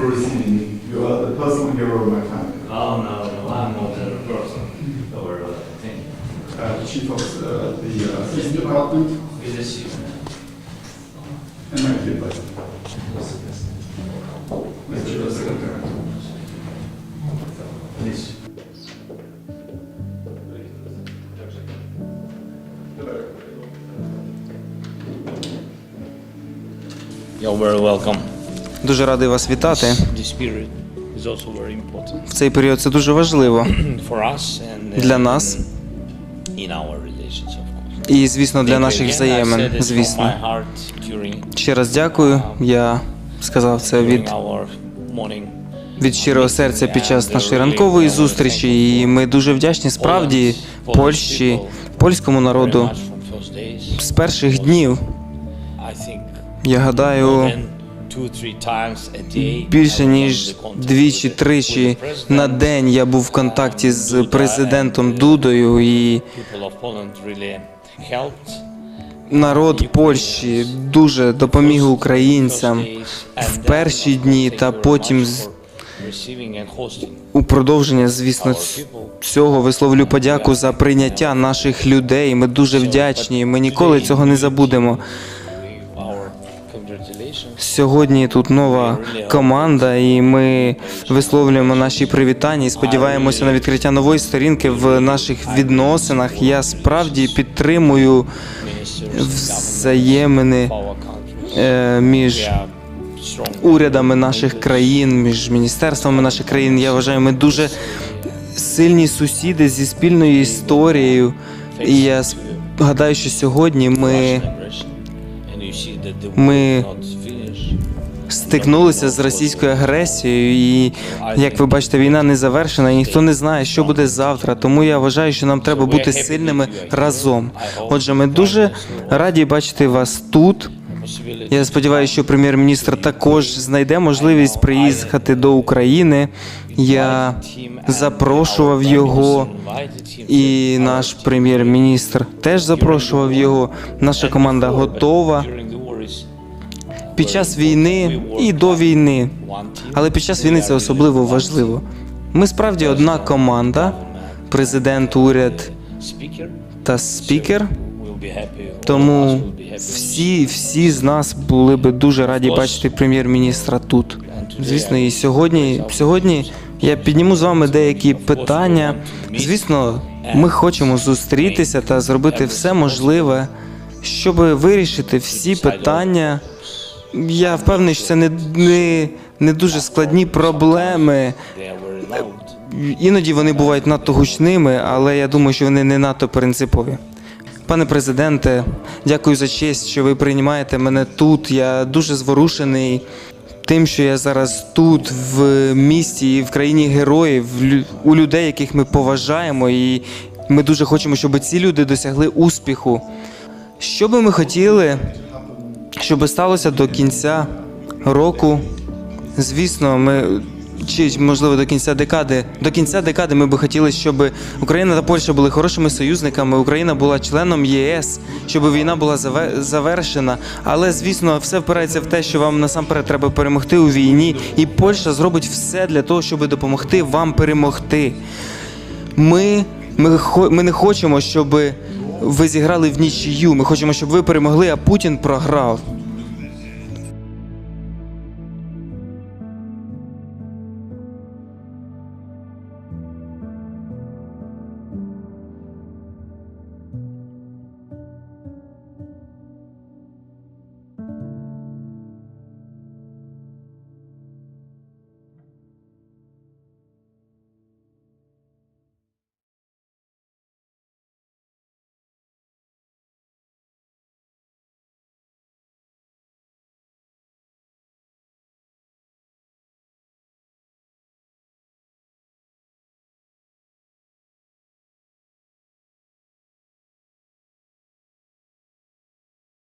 for receiving me. You are the personal hero of my family. Oh, no, no, I'm not a person or a thing. Uh, the chief of uh, the uh, State Department With a suit. and my kid, like, Mr. Secretary. Please. You're very welcome. Дуже радий вас вітати. В цей період це дуже важливо and Для uh, нас. і, звісно, для наших взаємин. Звісно, ще раз дякую. Я сказав це від, від щирого серця під час нашої ранкової зустрічі. І ми дуже вдячні справді Польщі, польському народу з перших днів. Я гадаю, більше ніж on the contact двічі with the- тричі на день я був в контакті з президентом Дудою і народ Польщі дуже допоміг українцям в перші дні та потім у продовження, звісно, цього висловлю подяку за прийняття наших людей. Ми дуже вдячні. Ми ніколи цього не забудемо. Сьогодні тут нова команда, і ми висловлюємо наші привітання і сподіваємося на відкриття нової сторінки в наших відносинах. Я справді підтримую взаємини е, між урядами наших країн, між міністерствами наших країн. Я вважаю, ми дуже сильні сусіди зі спільною історією. І я гадаю, що сьогодні ми ми стикнулися з російською агресією, і як ви бачите, війна не завершена, і ніхто не знає, що буде завтра. Тому я вважаю, що нам треба бути сильними разом. Отже, ми дуже раді бачити вас тут. Я сподіваюся, що прем'єр-міністр також знайде можливість приїхати до України. Я запрошував його, і наш прем'єр-міністр теж запрошував його. Наша команда готова під час війни і до війни. Але під час війни це особливо важливо. Ми справді одна команда, президент, уряд та спікер. Тому всі, всі з нас були би дуже раді бачити прем'єр-міністра тут. Звісно, і сьогодні, сьогодні я підніму з вами деякі питання. Звісно, ми хочемо зустрітися та зробити все можливе, щоб вирішити всі питання. Я впевнений, що це не, не, не дуже складні проблеми. Іноді вони бувають надто гучними, але я думаю, що вони не надто принципові. Пане президенте, дякую за честь, що ви приймаєте мене тут. Я дуже зворушений тим, що я зараз тут, в місті і в країні героїв, у людей, яких ми поважаємо, і ми дуже хочемо, щоб ці люди досягли успіху. Що би ми хотіли, щоб сталося до кінця року? Звісно, ми чи можливо до кінця декади. До кінця декади ми би хотіли, щоб Україна та Польща були хорошими союзниками. Україна була членом ЄС, щоб війна була завершена. Але звісно, все впирається в те, що вам насамперед треба перемогти у війні, і Польща зробить все для того, щоб допомогти вам перемогти. Ми, ми, ми не хочемо, щоб ви зіграли в нічию. Ми хочемо, щоб ви перемогли, а Путін програв.